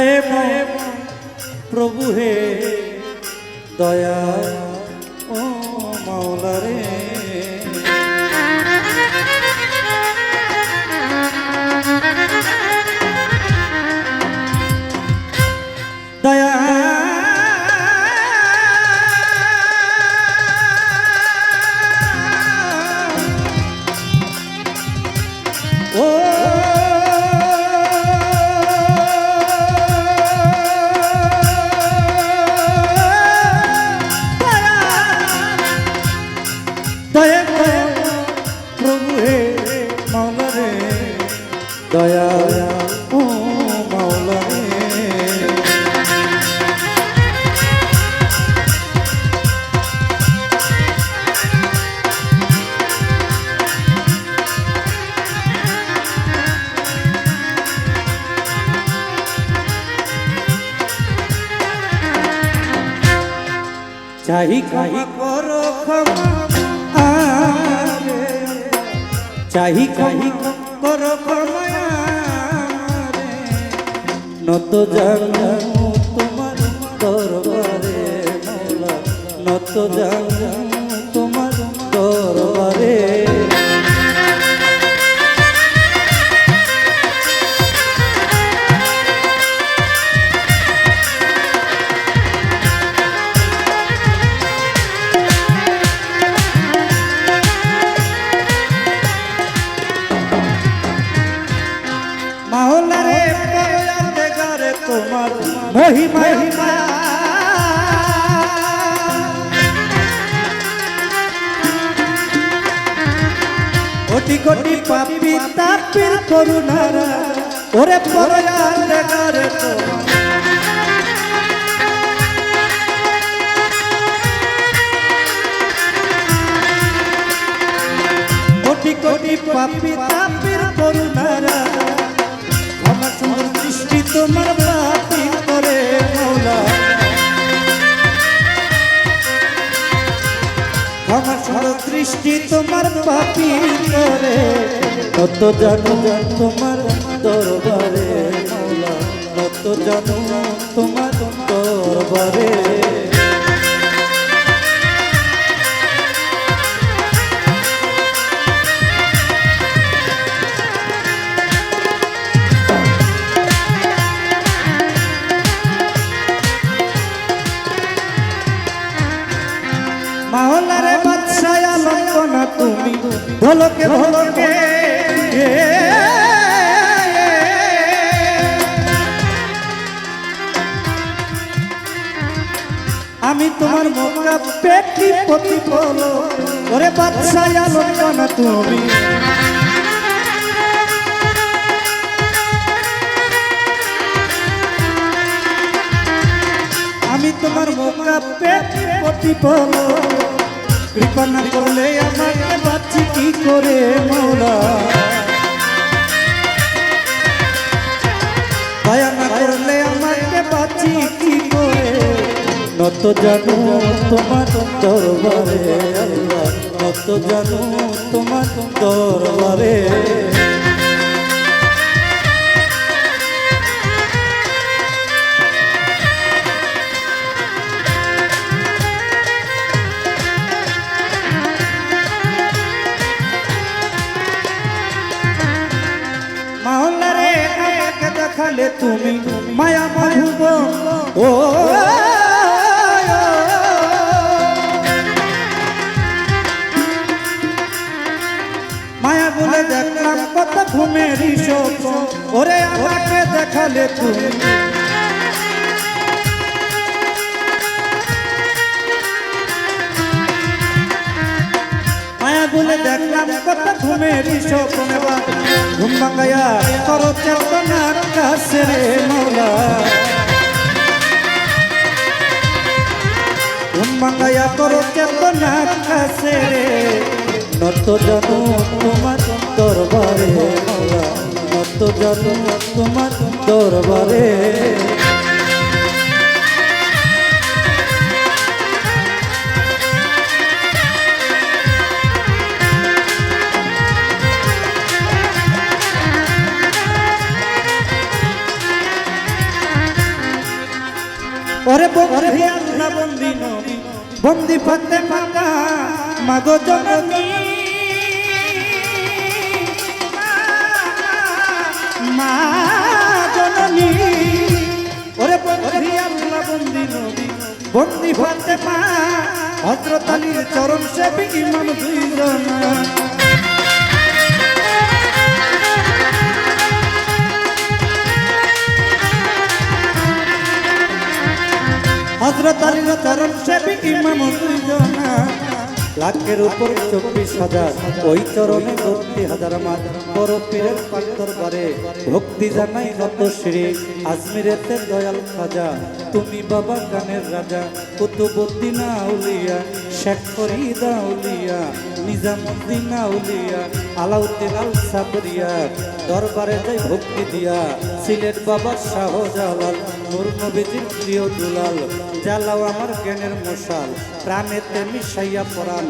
ময়ে প্রভু হে দয়া ও মাওলা রে। চাহি ক্ষমা করো ক্ষমা চাহি চাহি করো ক্ষমা নত জানো তোমার দরবারে নত জানো তোমার দরবারে কোটি কোটি পাপি তাপির করুণারা। ওরে তোমার কোটি কোটি পাপি তাপির করুণারা। আমার সুন্দর দৃষ্টি তোমার করে মৌলা। আমার দৃষ্টি তোমার পাপি করে। কত জানো তোমার দরবারে কত জানো তোমার দরবারে। আলম্বনা তুমি ভলকে ভলকে আমি তোমার মোকা পেটি পতি বলো ওরে বাদশাহ আলম্বনা তুমি আমি তোমার মোকা পেটি পতি বলো কৃপা না করলে আমাকে বাচ্চি কি করে মৌলা দয়া না করলে আমাকে বাচ্চি কি করে? নত জানো তোমার দরবারে নত জানো তোমার দরবারে। বলে কত ঘুমের স্বপ্ন ওরে আমাকে দেখালে তুমি বলে দেখলাম কত ঘুমের স্বপ্ন ঘুম ভাঙাইয়া করো চেতনার কাছে রে মৌলা ঘুম ভাঙাইয়া করো চেতনার কাছে রে। নত জানো তোমার দরবারে নত জানো তোমার দরবারে। বন্ধে আল্লাহ বন্দি নবী, বন্দি ফাতে মাতা মাগো জননী। মা জননী। ওরে বন্ধি আল্লাহ বন্দি বন্দি ফাতে মা হজরত আলীর চরণ সেবী ইমাম দুইজন। চরণ সেবী ইমাম দুইজনা। লাখের উপর চব্বিশ হাজার। ওই চরণে ভক্তি হাজার মার বড় পীরের পান্তর বারে ভক্তি জানাই নত শ্রী আজমিরেতে দয়াল খাজা। তুমি বাবা গানের রাজা। কুতুবুদ্দিন আউলিয়া, শেখ ফরিদ আউলিয়া, নিজামুদ্দিন আউলিয়া, আলাউদ্দিন আল সাবরিয়া। দরবারে যাই ভক্তি দিয়া। সিলেট বাবা শাহজালাল। নূর নবীজির প্রিয় দুলাল, জ্বালাও আমার জ্ঞানের মশাল, প্রাণেতে মিশাইয়া পরাণ।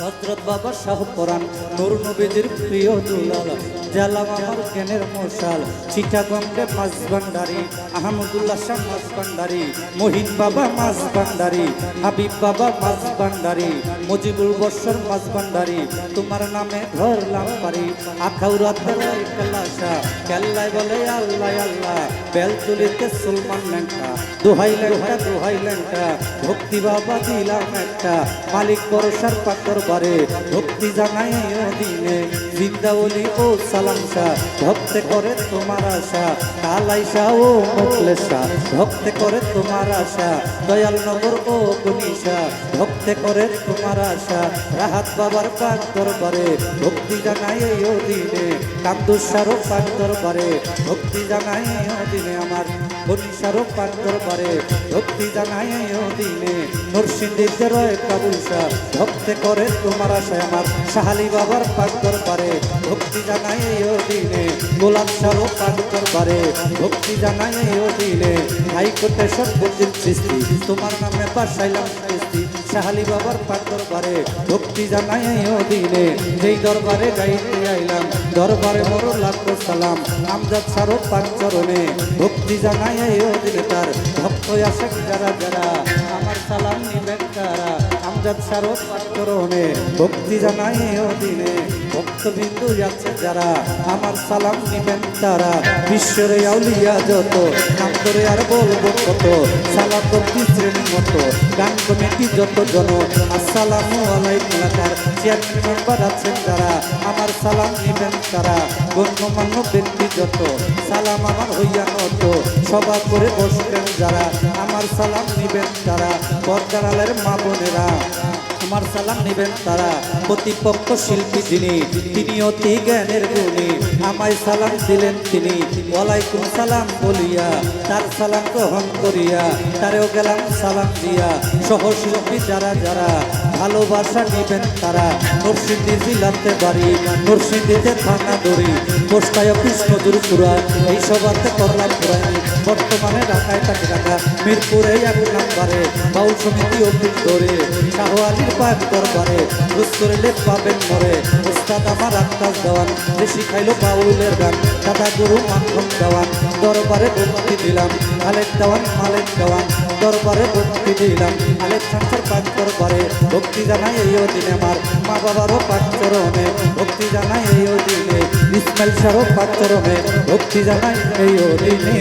হজরত বাবা শাহ পরাণ নূর নবীজির প্রিয় দুলাল। জ্বালাও আমার জ্ঞানের মশাল, চিটাগঙ্গে মাছ ভান্ডারি, আহমদুল্লাহ শাহ মাছ ভান্ডারি, মহিন বাবা মাছ ভান্ডারি, হাবিব বাবা মাছ ভান্ডারি, মুজিবুল বর্ষর মাছ ভান্ডারি, তোমার নামে ধরলাম পারি আখাউরাতের কেল্লাশা কেল্লাই বলে আল্লাহ আল্লাহ বেল তুলিতে সুলমান লেঙ্কা দোহাই লেঙ্কা দোহাই লেঙ্কা ভক্তি বাবা দিলাম একটা, মালিক পরশার পাথর বারে, ভক্তি জানাই দিনে জিন্দাউলি ও সালামশা ভক্তে করে তোমার আশা। কালাইশা ও মুখলেশা ভক্তে করে তোমার আশা। দয়াল নগর ও গনিশা ভক্তে করে তোমার আশা। রাহাত বাবার পাক দরবারে ভক্তি জানাই ও দিনে কান্দুসারও পাক দরবারে ভক্তি জানাই ও দিনে আমার। গনিশারও পাক দরবারে ভক্তি জানাই ও দিনে নরসিংদীর রয় কাবুলশা ভক্তে করে তোমার আশায় আমার। সাহালি বাবার পাক দরবারে ভক্তি জানাই গোলাপ ভক্তি জানাই সর্বদিন সৃষ্টি, তোমার নামে সাহালি বাবার দরবারে ভক্তি জানাই দরবারে আইলাম, দরবারে মোর লাখো সালাম, আমজাদ সারো পাক চরণে, ভক্তি জানাই ও তার ভক্ত আসে যারা যারা, আমার সালাম নিবেন তারা, আমজাদ সারো পাক চরণে, ভক্তি জানাই ও দিনে ভক্তবিন্দু যাচ্ছে যারা, আমার সালাম নিবেন তারা। বিশ্বের আউলিয়া যত নাম করে আর বলব কত সালাম করতে শ্রেণির মতো, গান কমিটি যত জন। আসসালামু আলাইকুম এলাকার চেয়ারম্যান মেম্বার আছেন যারা, আমার সালাম নিবেন তারা। গণ্যমান্য ব্যক্তি যত, সালাম আমার হইয়া নত, সভা করে বসবেন যারা, আমার সালাম নিবেন তারা। পর্দারালের মা বোনেরা। আমার সালাম নেবেন তারা। প্রতিপক্ষ শিল্পী যিনি, তিনি অতি জ্ঞানের গুণী। আমায় সালাম দিলেন তিনি। ওয়ালাইকুম সালাম বলিয়া, তার সালাম গ্রহণ করিয়া, তারেও গেলাম সালাম দিয়া। সহশিল্পী যারা যারা ভালোবাসা নেবেন তারা। নরসিংদী জেলাতে বাড়ি, নরসিংদীতে থানা দড়ি। পোস্টায় অফিস নজরপুরা এই সবাতে করলাম পুরাই বর্তমানে ঢাকায় তাকে ঢাকা মিরপুরে এক নাম্বারে। বাউল সমিতি অফিস ধরে, শাহ আলীর পাক দরবারে। রুজ করলে পাবেন মরে। উস্তাদ আমার আকাশ দেওয়ান যে শিখাইলো বাউলের গান। দাদা গুরু মাধ্যম দেওয়ান, দরবারে ভক্তি দিলাম। খালেদ দেওয়ান মালেক দেওয়ান। দরবারে ভক্তি দিলাম। খালেদ সংসার পাক দরবারে ভক্তি জানাই এই দিনে আমার। মা বাবারও পাক চরণে। ভক্তি জানাই এই দিনে ইসমাইল সারও পাক চরণে। ভক্তি জানাই এই দিনে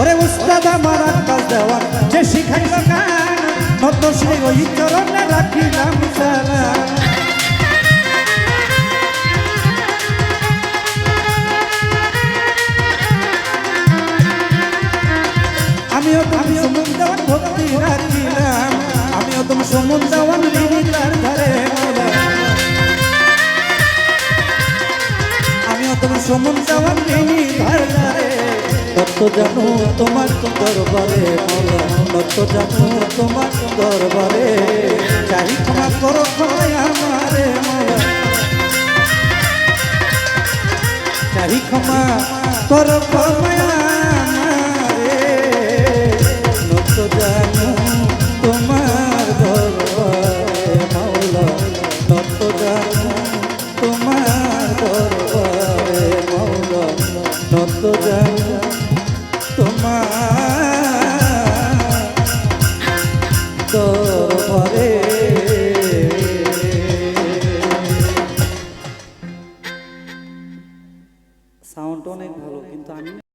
ওরে উস্তাদ আমার আকাশ দেওয়ান, যে শিখাইল গান, নত সেই ওই চরণে রাখিলাম সালাম। আমিও তুমি সমুদ দেওয়ান ভক্তি রাখিলাম। আমিও তুমি সমুদ দেওয়ান ঋণী তার ধারে আমিও তুমি সমুদ দেওয়ান ঋণী তার ধারে তত্ত্ব জানো তোমার দরবারে মোলা তত্ত্ব জানো তোমার দরবারে। চাই ক্ষমা করো আমারে মোলা চাই ক্ষমা করো ক্ষমায় দরবারে জানো তোমার